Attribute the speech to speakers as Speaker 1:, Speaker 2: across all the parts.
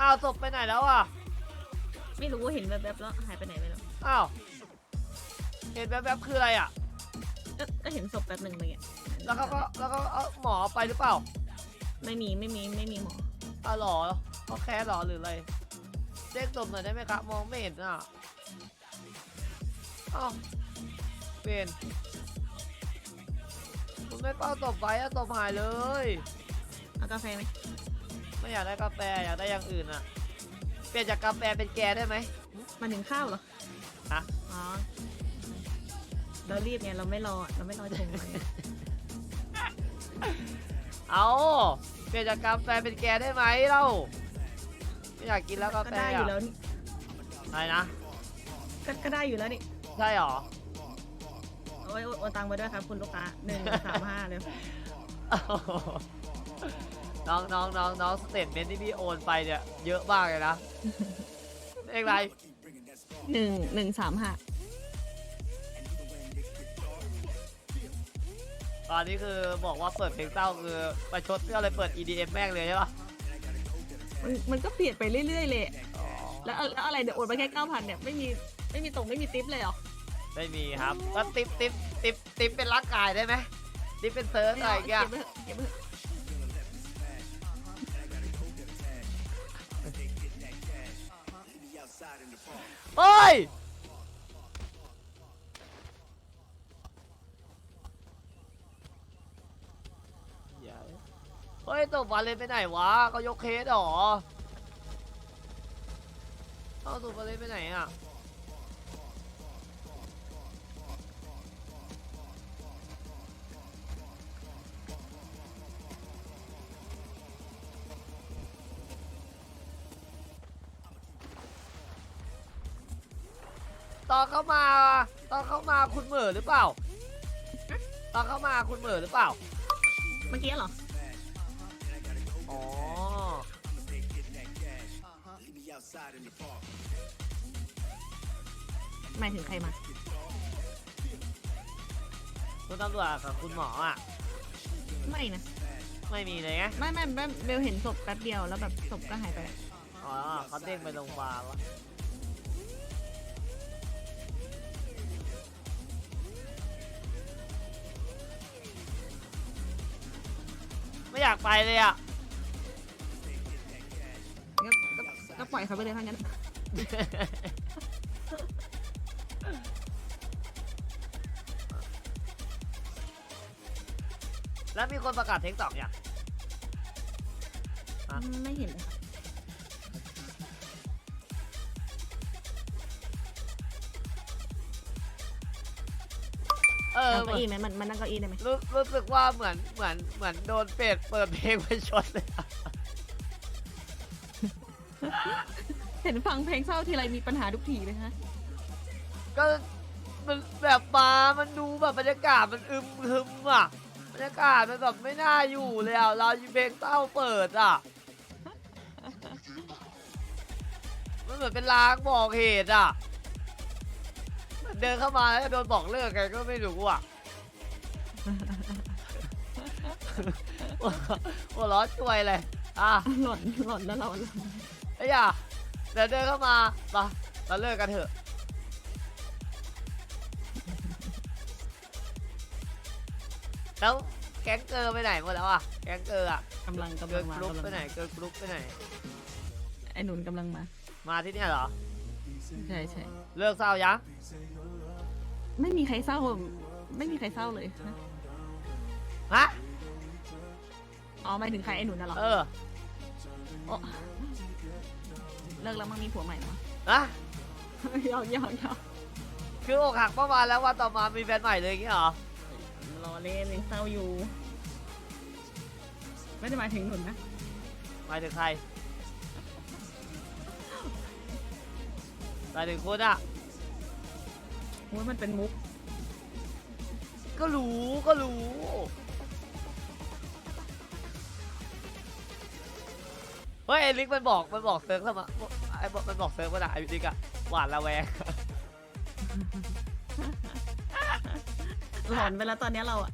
Speaker 1: อ้าวศพไปไหนแล้วอะ
Speaker 2: ไม่รู้เห็นแบบๆแล้วหายไปไหนไปแล้ว
Speaker 1: อ้าว เห็นแวบๆคืออะไรอะ
Speaker 2: ก็ก็เห็นศพแป๊บหนึ่งเลยอะ
Speaker 1: แล้วเขาก็แล้วก็เอาหมอไปหรือเปล่า
Speaker 2: ไม่มีไม่มีไม่มีหมอ
Speaker 1: อ้าวเหรอเขาแค่หรอหรืออะไรเช็คศพหน่อยได้ไหมครับ มองไม่เห็นอะอ้าวเป็นคุณไม่เป้าตบไปอะตบหายเลย
Speaker 2: เอากาแฟไหม
Speaker 1: ไม่อยากได้กาแฟอยากได้อย่างอื่นอะเปลี่ยนจากกาแฟเป็นแกได้ไหม
Speaker 2: มาถึงข้าวเหรอ
Speaker 1: ฮะ
Speaker 2: อ๋อ เรารีบไงเราไม่รอ เราไม่รอชงเลย
Speaker 1: เอาเปลี่ยนจากกาแฟเป็นแกได้ไหมเล่าไม่อยากกินแล้วกา
Speaker 2: ก็
Speaker 1: แฟ
Speaker 2: ได้อยู่
Speaker 1: อะ
Speaker 2: แล้วนี่
Speaker 1: อะไรนะ
Speaker 2: ก็ก็ได้อยู่แล้วนี่
Speaker 1: ใช่หรอ
Speaker 2: โอ้ยโอนตังค์ไปด้วยครับ คุณลูกค้าหนึ่งสามห้าเลย
Speaker 1: น้องน้องน้องน้องสเตทเมนต์ที่พี่โอนไปเนี่ยเยอะมากเลยนะ เลขอะไร
Speaker 2: หนึ่งหนึ่งสามห้า
Speaker 1: ตอนนี้คือบอกว่าเปิดเพลงเศร้าคือประชดก็เลยเปิด EDM แม่งเลยใช่ปะ
Speaker 2: มันมันก็เปลี่ยนไปเรื่อยๆเลย
Speaker 1: อ๋อ
Speaker 2: แล้วแล้วอะไรเดี๋ยวโอนไปแค่เก้าพันเนี่ยไม่มีไม่มีตรงไม่มีทิปเลยเหรอ
Speaker 1: ไม่มีครับก็ติปติปติปติปเป็นร่างกายได้ไหมติปเป็นเซิร์ฟอะไรอย่างเงี้ย
Speaker 2: เก็บไว้เถอะเก็บไว้เถอะ
Speaker 1: เฮ้ย เฮ้ยตบวันเลยไปไหนวะเขายกเคสเหรอเอาตบวันเลยไปไหนอะ อนเข้ามา ตอนเข้ามาคุณเหม่อหรือเปล่า ตอนเข้ามาคุณเหม่อหรือเปล่า
Speaker 2: เมื่อกี้เหรอ
Speaker 1: อ๋อ
Speaker 2: หมายถึงใครมา
Speaker 1: คุณตำรวจกับคุณหมออะ
Speaker 2: ไม่นะ
Speaker 1: ไม่มีเลยไง
Speaker 2: ไม่ไม่ไม่เบลเห็นศพแป๊บเดียวแล้วแบบศพก็หายไป
Speaker 1: อ๋อเขาเด้งไปโรงพยาบาลว ไม่อยากไปเลยอะ
Speaker 2: ก็ก็ก็ปล่อยเขาไปเลยทั้งนั้น
Speaker 1: แล้วมีคนประกาศเทคสองอย่างอะ
Speaker 2: ไม่เห็นเลยค่ะ
Speaker 1: ออ
Speaker 2: เอา
Speaker 1: เหมื
Speaker 2: เก้า
Speaker 1: อน
Speaker 2: อี้ไหมมันมันนั่งเก้าอี้ได้ไหม
Speaker 1: รู้รู้สึกว่าเหมือนเหมือนเหมือนโดนเป็ดเปิดเพลงไปชนเลยอะ
Speaker 2: เห็นฟังเพลงเศร้าทีไรมีปัญหาทุกทีเลยฮะ
Speaker 1: ก็มันแบบมามันดูแบบบรรยากาศมันอึมครึมอะบรรยากาศมันแบบไม่น่าอยู่เลยอะเราเพลงเศร้าเปิดอะมันเหมือนเป็นลางบอกเหตุอะ เหมือนเดินเข้ามาแล้วจะโดนบอกเลิกไงก็ไม่รู้อะหัวเร้อนช่วยเลย อะ
Speaker 2: หล่นหล่นแล้วเราหล่น
Speaker 1: ไอ้ย่าเดี๋ยวเดินเข้ามามาเราเลิกกันเถอะแล้วแก๊งเกอร์ไปไหนหมดแล้วอะแก๊งเกอร์อะ
Speaker 2: กำลังกำ
Speaker 1: เกิ
Speaker 2: ลั
Speaker 1: ร์
Speaker 2: ง
Speaker 1: ล
Speaker 2: มาก
Speaker 1: รุ๊ป
Speaker 2: กำลัง
Speaker 1: ไปไหน
Speaker 2: มา
Speaker 1: เกิร์ลกรุ๊ปไปไหน
Speaker 2: ไอ้หนุนกำลังมา
Speaker 1: มาที่เนี่ยเหรอ
Speaker 2: ใช่ใช่
Speaker 1: เลิกเศร้ายัง
Speaker 2: ไม่มีใครเศร้า ไม่มีใครเศร้าเลยฮะ
Speaker 1: ฮะ
Speaker 2: อ๋อหมายถึงใครไอ้หนุนน่ะเหรอ
Speaker 1: เออ
Speaker 2: โอ้เลิกแล้วมั้งมีผัวใหม่แล้วมั้ง
Speaker 1: ฮะ
Speaker 2: ยอกยอกยอก
Speaker 1: คืออกหักเมื่อวานแล้ววันต่อมามีแฟนใหม่เลยอย่างงี้เหรอ
Speaker 2: รอเล่นยังเศร้าอยู่ ไม่ได้หมายถึงหนุนนะ
Speaker 1: หมายถึงใคร หมายถึงคุณอะ
Speaker 2: โอ้ยมันเป็นมุก
Speaker 1: ก็รู้ก็รู้ เฮ้ยไอ้ลิกมันบอกมันบอกเซิร์ฟเข้ามาไอ้บอกมันบอกเซิร์ฟว่าอะไอ้ลิกอะหวานระแวง
Speaker 2: หลอนไปแล้วตอนเนี้ยเราอะ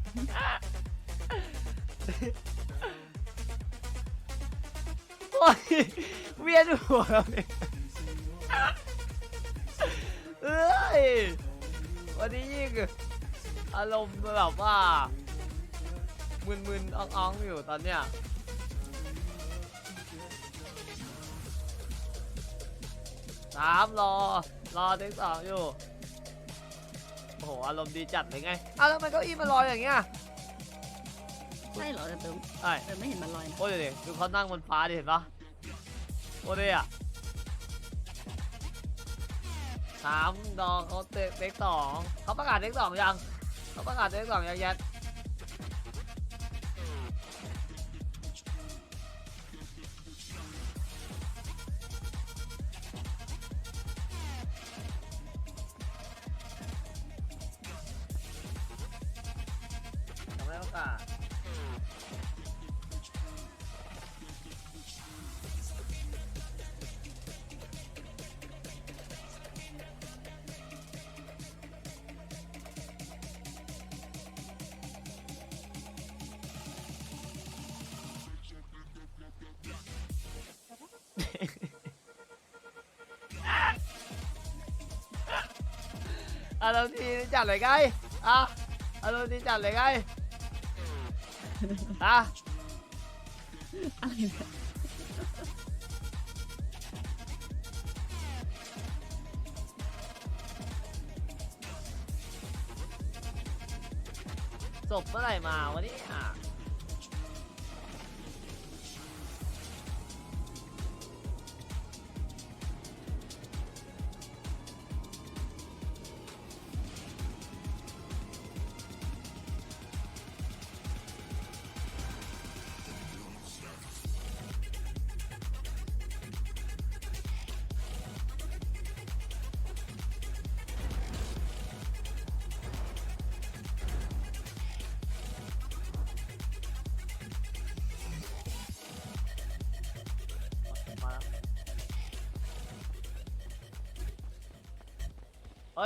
Speaker 1: โคอ้ยเวียนหัวเลยเอ้ย วันนี้ยิ่งอารมณ์แบบว่ามึนๆอ่องๆอยู่ตอนเนี้ยสามรอ รอถึงสองอยู่ โอ้โห อารมณ์ดีจัดเลยไงอ้าวแล้วทำไมเก้าอี้มันลอยอย่างเงี้ย
Speaker 2: ใช่เหรอแต่เติม
Speaker 1: ไอ้
Speaker 2: เติมไม่เห็นมันลอยนะ
Speaker 1: โอ้ยเดี๋ยวดิดูเขานั่งบนฟ้าดิเห็นปะโอ้ยอะ สามดอกเขาเตะเต็กสองเขาประกาศเต็กสองยังเขาประกาศเต็กสองยังแยด อารมณ์ดีจัดเลยไงอะอารมณ์ดีจัดเลยไงอะ
Speaker 2: อะไรเนี่ย
Speaker 1: จบเมื่อไหร่มาวะเนี่ย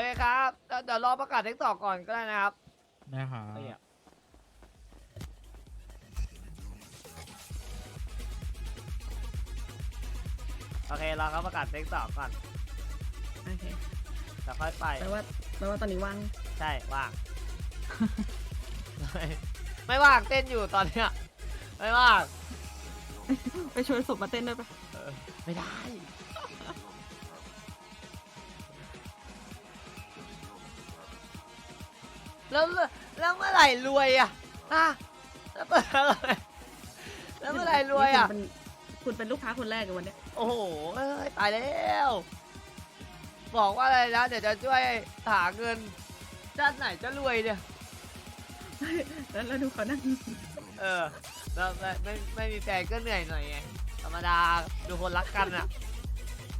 Speaker 1: เคครับเดี๋ยวเดี๋ยวรอประกาศเทคต่อก่อนก็ได้นะครับ
Speaker 3: นะครับ
Speaker 1: ไอ้เหี้ยโอเครอเขาประกาศเทคต่อก่อน
Speaker 2: โอเค
Speaker 1: แล้วค่อยไป
Speaker 2: แปลว่าแปลว่าตอนนี้ว่าง
Speaker 1: ใช่ว่าง ไม่ไม่ว่างเต้นอยู่ตอนเนี้ย ไม่ว่าง
Speaker 2: ไปชวนศพมาเต้นด้วยปะ
Speaker 1: เออไม่ได้ แล้วแล้วเมื่อไหร่รวยอะฮะแล้วเมื่อไหร่แล้วเมื่อไหร่รวยอะ
Speaker 2: นี่คุณเป็นคุณเป็นลูกค้าคนแรกกับวันเนี้ย
Speaker 1: โอ้โหเอ้ยตายแล้ว บอกว่าอะไรนะเดี๋ยวจะช่วยหาเงินด้านไหนจะรวยเนี่ย
Speaker 2: แล้วแล้วดูเขานั่ง
Speaker 1: เออแล้วไม่ไม่ไม่มีแฟนก็เหนื่อยหน่อยไง ธรรมดาดูคนรักกันอะ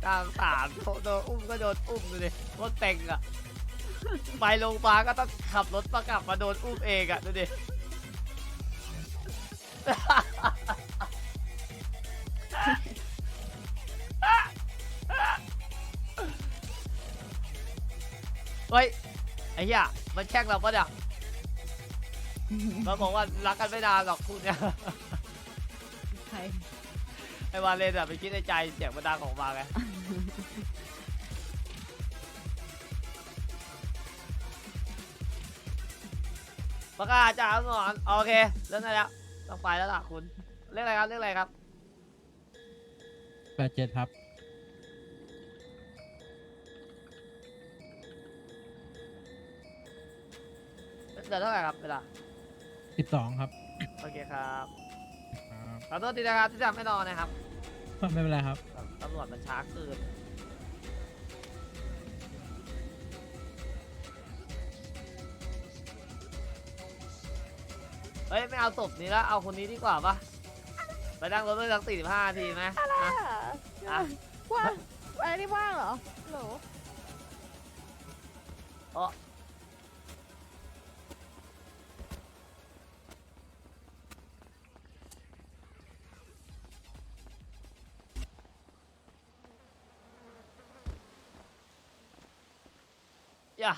Speaker 1: กลางสารโดนอุ้มก็โดนอุ้มดูดิรถเต็งอะ ไปโรงพยาบาลก็ต้องขับรถมากลับมาโดนอุ้มเองอะดูดิ เฮ้ย ไอ้เหี้ยมันแช่งเราปะเนี่ยมันบอกว่ารักกันไม่นานหรอกคุณเนี่ย
Speaker 2: ใคร
Speaker 1: ไอ้วาเลนอะไปคิดในใจเสียงมันดังของมาไง ประกาศจากหนอนโอเคเรื่องนั้นแล้วต้องไปแล้วล่ะคุณเรื่องอะไรครับเรื่องอะไรครับ
Speaker 3: แปดเจ็ดครับ
Speaker 1: เดี๋ยวเท่าไหร่ครับเวลา
Speaker 3: สิบสองครับ
Speaker 1: โอเคครับ
Speaker 3: ครับ
Speaker 1: ขอโทษทีนะครับที่ทำให้รอนะครับ
Speaker 3: ไม่เป็นไรครับ
Speaker 1: ตำรวจมันช้าเกิน เฮ้ยไม่เอาศพนี้แล้วเอาคนนี้ดีกว่าปะไปนั่งรถด้วยสักสี่สิบห้านาทีไหมอะอะ
Speaker 4: ว่างอะไรนี่ว่างเหรอโหล
Speaker 1: โอ้อย่า